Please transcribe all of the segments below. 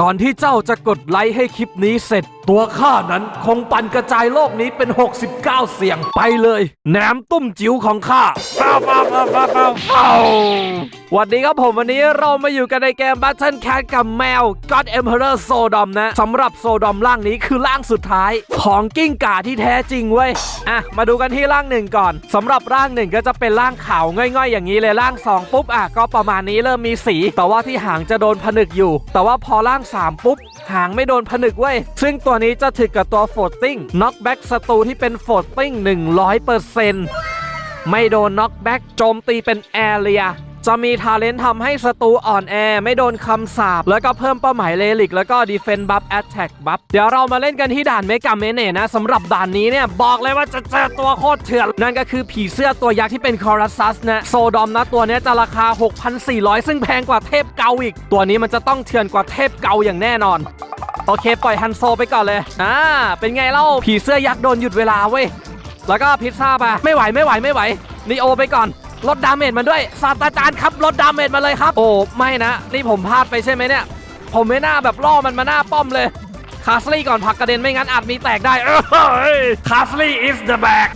ก่อนที่เจ้าจะกดไลค์ให้คลิปนี้เสร็จตัวข้านั้นคงปั่นกระจายโลกนี้เป็น 69 เสียงไปเลยแหนมตุ้มจิ๋วของข้าฟ้าวฟ้าวฟ้าวฟ้าวฟ้าวฟ้าวสวัสดีครับผมวันนี้เรามาอยู่กันในเกม Battle Cat กับแมว God Emperor Sodom นะสำหรับโซดอมร่างนี้คือร่างสุดท้ายของกิ้งก่าที่แท้จริงเว้ยอะมาดูกันที่ร่างหนึ่งก่อนสำหรับร่างหนึ่งก็จะเป็นร่างขาวง่อยๆ อย่างนี้เลยร่างสองปุ๊บอะก็ประมาณนี้เริ่มมีสี แต่ว่าที่หางจะโดนผนึกอยู่ แต่ว่าพอร่าง 3 ปุ๊บ หางไม่โดนผนึกเว้ย ซึ่งตัวนี้จะถึกกับตัวโฟตติ้งน็อกแบ็กศัตรูที่เป็นโฟตติ้ง100%ไม่โดนน็อกแบ็กโจมตีเป็นแอเรีย จะมีทาเลนต์ทำให้ศัตรูอ่อนแอ ไม่โดนคำสาปแล้วก็เพิ่มเป้าหมายเลลิก แล้วก็ดีเฟนบัฟแอตแทกบัฟเดี๋ยวเรามาเล่นกันที่ด่านเมกาเมเน่นะสำหรับด่านนี้เนี่ย บอกเลยว่าจะเจอตัวโคตรเถื่อน นั่นก็คือผีเสื้อตัวยักษ์ที่เป็นคอรัสซัสนะโซดอมนะตัวนี้จะราคา 6,400 ซึ่งแพงกว่าเทพเกาอีก ตัวนี้มันจะต้องเถื่อนกว่าเทพเกาอย่างแน่นอนโอเค ปล่อยฮันโซไปก่อนเลยอ่าเป็นไงเล่าผีเสื้อยักษ์โดนหยุดเวลาเว้ยแล้วก็พิซซ่าไปไม่ไหวไม่ไหวไม่ไหวนีโอไปก่อน ลดดาเมจมันด้วยศาสตราจารย์ครับลดดาเมจมาเลยครับ โอ้ไม่นะ นี่ผมพลาดไปใช่ไหมเนี่ย ผมไม่น่าแบบล่อมันมาหน้าป้อมเลย คาสลี่ก่อนผลักกระเด็นไม่งั้นอาจมีแตกได้เอ้ยคาสลี่ is the back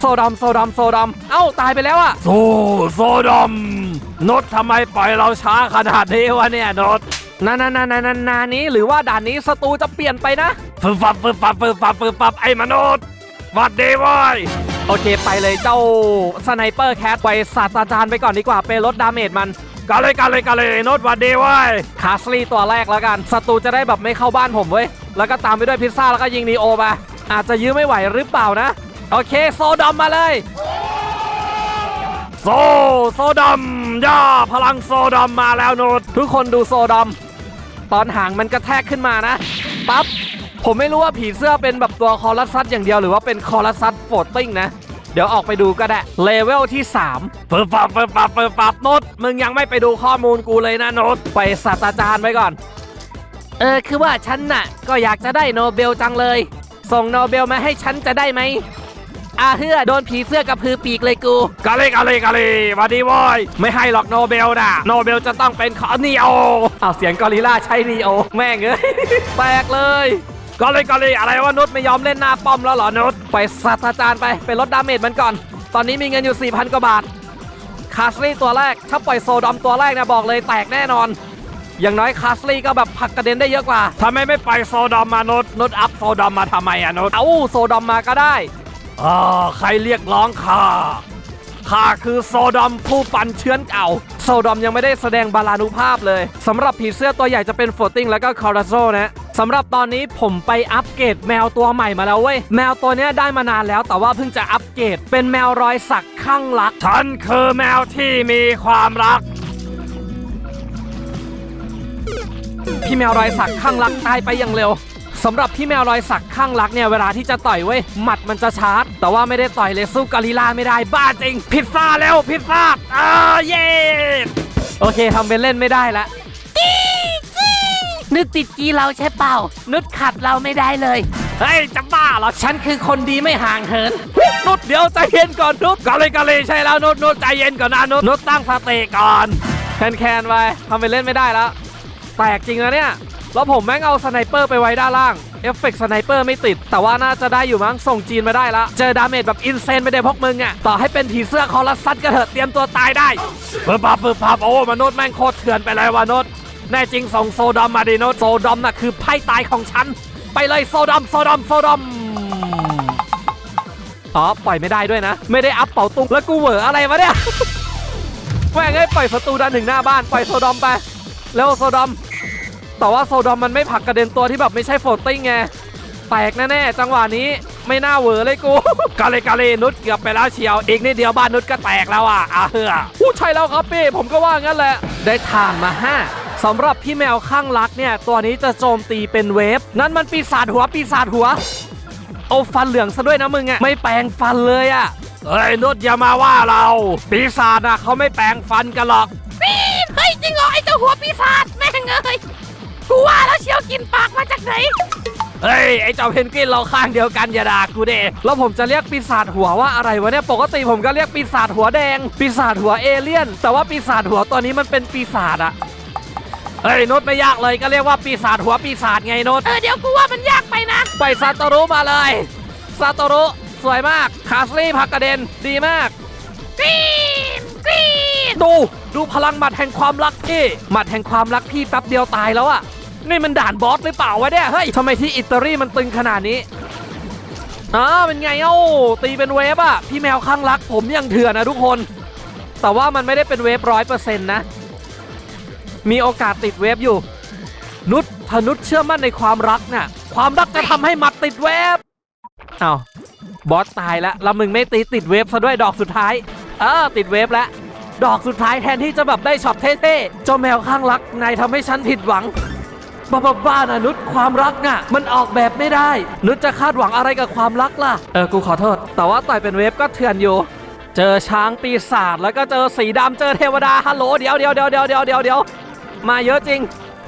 โซดอมโซดอมโซดอมเอ้าตายไปแล้วอะโซโซดอมนดทำไมปล่อยเราช้าขนาดนี้วะเนี่ยนดนานานานานานานี้หรือว่าด่านนี้ศัตรูจะเปลี่ยนไปนะฟึบฟับฟึบฟับฟึบฟับฟึบฟับไอ้มนุษย์หวัดดีเว้ย โอเคไปเลยเจ้าสไนเปอร์แคทไปศาสตราจารย์ไปก่อนดีกว่าไปลดดาเมจมันกันเลยกันเลยกันเลยนดหวัดดีเว้ยคาสลีตัวแรกแล้วกันศัตรูจะได้แบบไม่เข้าบ้านผมเว้ยแล้วก็ตามไปด้วยพิซซ่าแล้วก็ยิงนีโอไปอาจจะยื้อไม่ไหวหรือเปล่านะ โอเคโซดอมมาเลย โซโซดอมย่าพลังโซดอมมาแล้วโนดทุกคนดูโซดอมตอนหางมันกระแทกขึ้นมานะปั๊บ ผมไม่รู้ว่าผีเสื้อเป็นแบบตัวคอรัสซัสอย่างเดียวหรือว่าเป็นคอรัสซัสโฟตติ้งนะเดี๋ยวออกไปดูก็ได้ เลเวลที่3เปิดปับเปิดปับเปิดปับโนดมึงยังไม่ไปดูข้อมูลกูเลยนะโนดไปศาสตราจารย์ไว้ก่อน เออคือว่าฉันน่ะ ก็อยากจะได้โนเบลจังเลย ส่งโนเบลมาให้ฉันจะได้ไหมอาเฮือโดนผีเสื้อกระพือปีกเลยกูกาเลกาเลกาเลมาดีวอยไม่ให้หรอกโนเบลนะโนเบลจะต้องเป็นขอนีโอเอาเสียงกอริลลาใช้นีโอ แม่งเอ้ยแตกเลย กาเลกาเลอะไรวะนุชไม่ยอมเล่นหน้าป้อมแล้วเหรอนุชไปศาสตราจารย์ไปไปลดดาเมจมันก่อน ตอนนี้มีเงินอยู่ 4,000 กว่าบาท คาสลี่ตัวแรก ถ้าปล่อยโซดอมตัวแรกนะบอกเลยแตกแน่นอน อย่างน้อยคาสลี่ก็แบบผลักกระเด็นได้เยอะกว่าทำไมไม่ไปโซดอมมานุชนุชอัพโซดอมมาทำไมอะนุชเอ้าโซดอมมาก็ได้อ่าใครเรียกร้องข้าข้าคือโซดอมผู้ปั่นเชื้อนเก่า โซดอมยังไม่ได้แสดงบาลานุภาพเลยสำหรับผีเสื้อตัวใหญ่จะเป็นโฟติ้งแล้วก็คอราโซนะ สำหรับตอนนี้ผมไปอัปเกรดแมวตัวใหม่มาแล้วเว้ย แมวตัวนี้ได้มานานแล้วแต่ว่าเพิ่งจะอัปเกรดเป็นแมวรอยสักข้างรัก ฉันคือแมวที่มีความรักพี่แมวรอยสักข้างรักตายไปอย่างเร็วสำหรับพี่แมวรอยสักข้างรักเนี่ยเวลาที่จะต่อยเว้ยหมัดมันจะชาร์จ แต่ว่าไม่ได้ต่อยเลยสู้กอริลลาไม่ได้บ้าจริง พิซซ่าแล้วพิซซ่าอ่าเย้โอเคทำเป็นเล่นไม่ได้ละ นึกติดกีเราใช่เปล่า นุดขัดเราไม่ได้เลย เฮ้ยจะบ้าเหรอ ฉันคือคนดีไม่ห่างเหิน นุดเดี๋ยวใจเย็นก่อนนุดกอลิกอลิใช่แล้วนุดนุดใจเย็นก่อนนะนุดนุดตั้งสติก่อน แคนแคนๆไปทำเป็นเล่นไม่ได้แล้ว แตกจริงนะเนี่ย แล้วผมแม่งเอาสไนเปอร์ไปไว้ด้านล่าง เอฟเฟกต์สไนเปอร์ไม่ติด แต่ว่าน่าจะได้อยู่มั้ง ส่งจีนมาได้ละ เจอดาเมจแบบอินเซนไปเลยพวกมึงอะ่ะ ต่อให้เป็นผีเสื้อคอรัสซัดก็เถอะ เตรียมตัวตายได้เพิ่มปับเพิ่มปับโอ้มนุษย์แม่งโคตรเถื่อนไปเลยวะนุษย์ แน่จริงส่งโซดอมมาดินุษย์โซดอมน่ะคือไพ่ตายของฉัน ไปเลยโซดอมโซดอมโซดอมอ๋อปล่อยไม่ได้ด้วยนะ ไม่ได้อัพเป่าตุ้งแล้วกูเหวออะไรวะเนี่ยแม่งให้ปล่อยศัตรูด้านหนึ่งหน้าบ้านปล่อยโซดอมไปแล้วโซดอมแต่ว่าโซดอมมันไม่ผลักกระเด็นตัวที่แบบไม่ใช่โฟลตติ้งไงแตกแน่ๆจังหวะนี้ไม่น่าเหวอเลยกูกาเลกาเลนุชเกือบไปแล้วเชียวอีกนิดเดียวบ้านนุชก็แตกแล้วอะอะเฮ้อพูดใช่แล้วครับพี่ผมก็ว่างั้นแหละได้ทานมาห้า สำหรับพี่แมวข้างรักเนี่ย ตัวนี้จะโจมตีเป็นเวฟ นั่นมันปีศาจหัวปีศาจหัว เอาฟันเหลืองซะด้วยนะมึงอะไม่แปรงฟันเลยอะเฮ้ยนุชอย่ามาว่าเรา ปีศาจอะเขาไม่แปรงฟันกันหรอกปีดเฮ้ยจริงเหรอไอ้เจ้าหัวปีศาจแม่งเอ้ยกูว่าแล้วเชียวกินปากมาจากไหนเฮ้ยไอ้เจ้าเพนกวินเราข้างเดียวกันอย่าด่ากูเด้แล้วผมจะเรียกปีศาจหัวว่าอะไรวะเนี่ยปกติผมก็เรียกปีศาจหัวแดง ปีศาจหัวเอเลี่ยน แต่ว่าปีศาจหัวตัวนี้มันเป็นปีศาจอะ เฮ้ยนุชไม่ยากเลยก็เรียกว่าปีศาจหัวปีศาจไงนุชเออเดี๋ยวกูว่ามันยากไปนะ ไปซาโตรุมาเลยซาโตรุสวยมากคาสลี่พักกระเด็นดีมากกรีนกรีนดูดูพลังหมัดแห่งความรักพี่หมัดแห่งความรักพี่แป๊บเดียวตายแล้วอะนี่มันด่านบอสหรือเปล่าวะเนี่ยเฮ้ยทำไมที่อิตาลีมันตึงขนาดนี้อ๋อเป็นไงเอ้าตีเป็นเวฟอะพี่แมวข้างรักผมยังเถื่อนนะทุกคน แต่ว่ามันไม่ได้เป็นเวฟร้อยเปอร์เซ็นต์นะ มีโอกาสติดเวฟอยู่ นุชถ้านุชเชื่อมั่นในความรักน่ะ ความรักจะทำให้หมัดติดเวฟอ้าบอสตายแล้วแล้วมึงไม่ตีติดเวฟซะด้วยดอกสุดท้าย เออ ติดเวฟแล้วดอกสุดท้ายแทนที่จะแบบได้ช็อตเท่ๆ เจ้าแมวข้างรักนายทำให้ฉันผิดหวังบ้าบ้าบ้านะนุชความรักน่ะ มันออกแบบไม่ได้ นุชจะคาดหวังอะไรกับความรักล่ะ เออ กูขอโทษ แต่ว่าต่อยเป็นเวฟก็เถื่อนอยู่ เจอช้างปีศาจแล้วก็เจอสีดำเจอเทวดาฮัลโหลเดี๋ยวเดี๋ยวเดี๋ยวเดี๋ยวเดี๋ยวเดี๋ยว มาเยอะจริง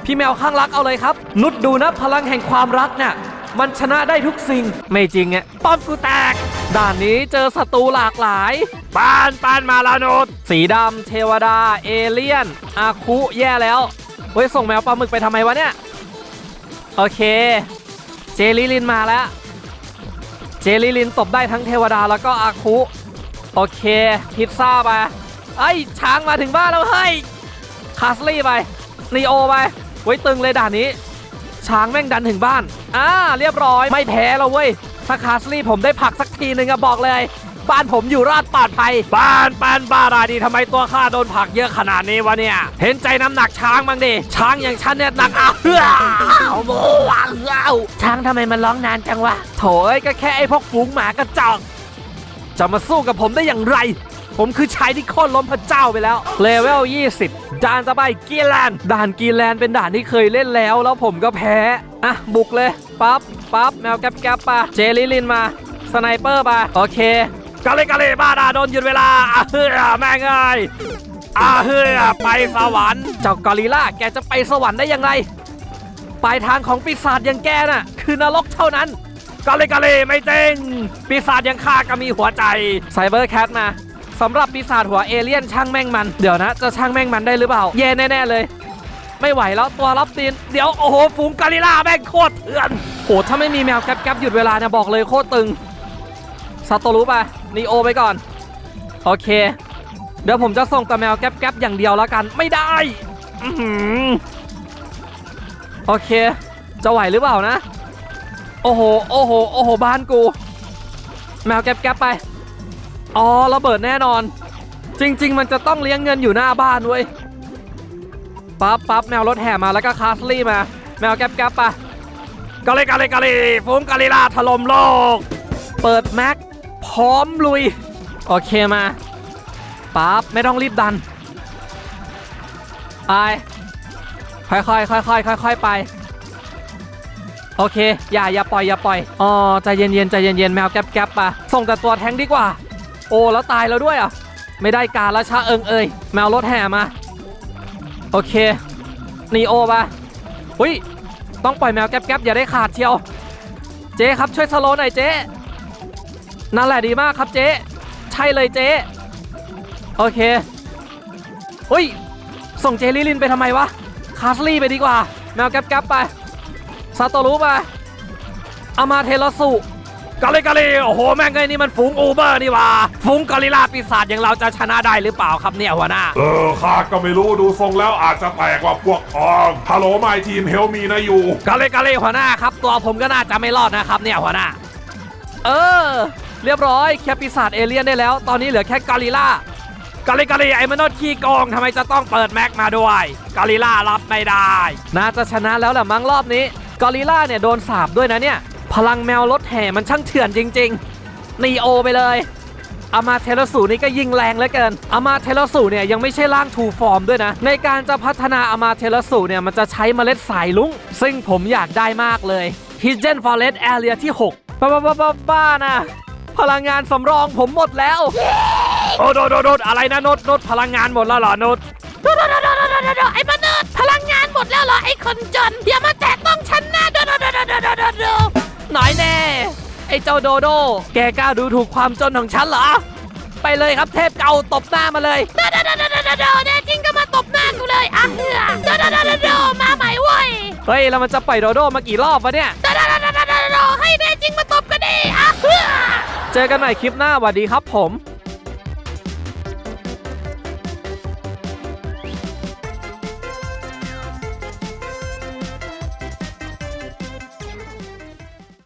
พี่แมวข้างรักเอาเลยครับ นุชดูนะพลังแห่งความรักเนี่ยมันชนะได้ทุกสิ่ง ไม่จริงอะป้อมกูแตก ด่านนี้เจอศัตรูหลากหลายปานปานมาลานุชสีดำเทวดา เอเลี่ยน อาคุแย่แล้วเฮ้ยส่งแมวปลาหมึกไปทำไมวะเนี่ย โอเค เจลิลินมาแล้ว เจลิลินตบได้ทั้งเทวดาแล้วก็อาคุโอเค พิซซ่าไปไอ้ยช้างมาถึงบ้านแล้วเฮ้ยคาสลี่ไป นีโอไป ไว้ตึงเลยด่านนี้ ช้างแม่งดันถึงบ้าน อ่า เรียบร้อย ไม่แพ้แล้วเว้ย ถ้าคาสลี่ผมได้ผลักสักทีหนึ่งอะบอกเลย บ้านผมอยู่รอดปลอดภัย บ้านปานบ้าราดีทำไมตัวข้าโดนผลักเยอะขนาดนี้วะเนี่ย เห็นใจน้ำหนักช้างบ้างดิ ช้างอย่างฉันเนี่ยหนักอ้าวเฮ้ยโอ้ว้าวช้างทำไมมันร้องนานจังวะ โถเอ้ยก็แค่ไอ้พวกฝูงหมากระจอกจะมาสู้กับผมได้อย่างไร ผมคือชายที่โค่นล้มพระเจ้าไปแล้วเลเวล 20 ด่านต่อไปกีแลนด่านกีแลนเป็นด่านที่เคยเล่นแล้ว แล้วผมก็แพ้ อะ บุกเลยปั๊บปั๊บแมวแก๊บแก๊บปะเจลิลินมาสไนเปอร์ปะโอเคกาเลกาเลบ้าดาโดนหยุดเวลาอะเฮ้ยแม่งเอ้ยอะเฮ้ยไปสวรรค์เจ้ากอริล่าแกจะไปสวรรค์ได้ยังไงปลายทางของปีศาจอย่างแกน่ะ คือนรกเท่านั้นกาเลกาเลไม่จริงปีศาจยังฆ่าก็มีหัวใจไซเบอร์แคทมา สำหรับปีศาจหัวเอเลี่ยนช่างแม่งมัน เดี๋ยวนะ จะช่างแม่งมันได้หรือเปล่าแย่แน่ๆเลย ไม่ไหวแล้วตัวรับตีน เดี๋ยวโอ้โหฝูงกาลิล่าแม่งโคตรเถื่อนโหถ้าไม่มีแมวแก๊บๆหยุดเวลาเนี่ยบอกเลยโคตรตึงซาโตรุไปนีโอไปก่อน โอเค เดี๋ยวผมจะส่งแต่แมวแก๊บๆอย่างเดียวแล้วกันไม่ได้โอเค จะไหวหรือเปล่านะ โอ้โห โอ้โห โอ้โห บ้านกู แมวแก๊บๆไป อ๋อระเบิดแน่นอน จริง ๆ มันจะต้องเลี้ยงเงินอยู่หน้าบ้านเว้ยปั๊บปั๊บแมวรถแห่มาแล้วก็คาสลี่มา แมวแก๊บแก๊บปะกาเลกาเลกาเลฟูงกาลิลาถล่มโลก เปิดแม็กพร้อมลุย โอเคมาปั๊บไม่ต้องรีบดันไปค่อยๆค่อยๆค่อยๆไป โอเค อย่าอย่าปล่อยอย่าปล่อยอ๋อใจเย็นๆใจเย็นๆแมวแก๊บแก๊บปะส่งแต่ตัวแทงดีกว่า โอ้แล้วตายแล้วด้วยอะ ไม่ได้การแล้วชาเอิงเอ่ยแมวรถแห่มา โอเคนีโอปะหุ้ยต้องปล่อยแมวแก๊บแก๊บอย่าได้ขาดเชียว เจ๊ครับช่วยสโลหน่อยเจ๊นั่นแหละดีมากครับเจ๊ใช่เลยเจ๊โอเคหุ้ยส่งเจลิลินไปทำไมวะคาสลี่ไปดีกว่า แมวแก๊บแก๊บไปซาโตรุไปอามาเทลสุ กาลิกาลีโอ้โหแม่งไงนี่มันฝูงอูเบอร์นี่หว่าฝูงกอริลลาปีศาจอย่างเราจะชนะได้หรือเปล่าครับเนี่ยหัวหน้า เออข้าก็ไม่รู้ดูทรงแล้วอาจจะแตกกว่าพวกทองฮัลโหลไมทีมเฮลมีนะอยู่ กาเลกาเลหัวหน้าครับ ตัวผมก็น่าจะไม่รอดนะครับเนี่ยหัวหน้า เออ เรียบร้อยแค่ปีศาจเอเลี่ยนได้แล้ว ตอนนี้เหลือแค่กอริลลากาเลกาเลไอ้มนุษย์ขี้โกงทำไมจะต้องเปิดแม็กมาด้วยกอริลลารับไม่ได้ น่าจะชนะแล้วแหละมั้งรอบนี้กอริลลาเนี่ยโดนสาบด้วยนะเนี่ย พลังแมวรถแห่มันช่างเถื่อนจริงๆนีโอไปเลยอามาเทลสูนี่ก็ยิงแรงเหลือเกินอามาเทลสูเนี่ยยังไม่ใช่ร่างทูฟอร์มด้วยนะ ในการจะพัฒนาอามาเทลสูเนี่ยมันจะใช้เมล็ดสายลุงซึ่งผมอยากได้มากเลย Hidden Forest Area ที่6ป้าบ้าบ้าบ้าบ้านะ พลังงานสำรองผมหมดแล้ว โอ้โดดดอะไรนะนดโนดพลังงานหมดแล้วเหรอนดโดดโดดโดดโดดไอ้มนุษย์พลังงานหมดแล้วเหรอไอ้คนจนอย่ามาแตะต้องฉันนะโดดโดดโดดโดด หน่อยแน่ ไอ้เจ้าโดโด แกกล้าดูถูกความจนของฉันเหรอ ไปเลยครับเทพเก่าตบหน้ามาเลย โดโดโดโดโดโดโดแน่จริงก็มาตบหน้ากูเลยอะเหือโดโดโดโดโดเฮ้ยแล้วมันจะปล่อยโดโดมากี่รอบวะเนี่ย โดโดโดโดโดโดให้แน่จริงมาตบกันดิอะเหือเจอกันใหม่คลิปหน้าสวัสดีครับผม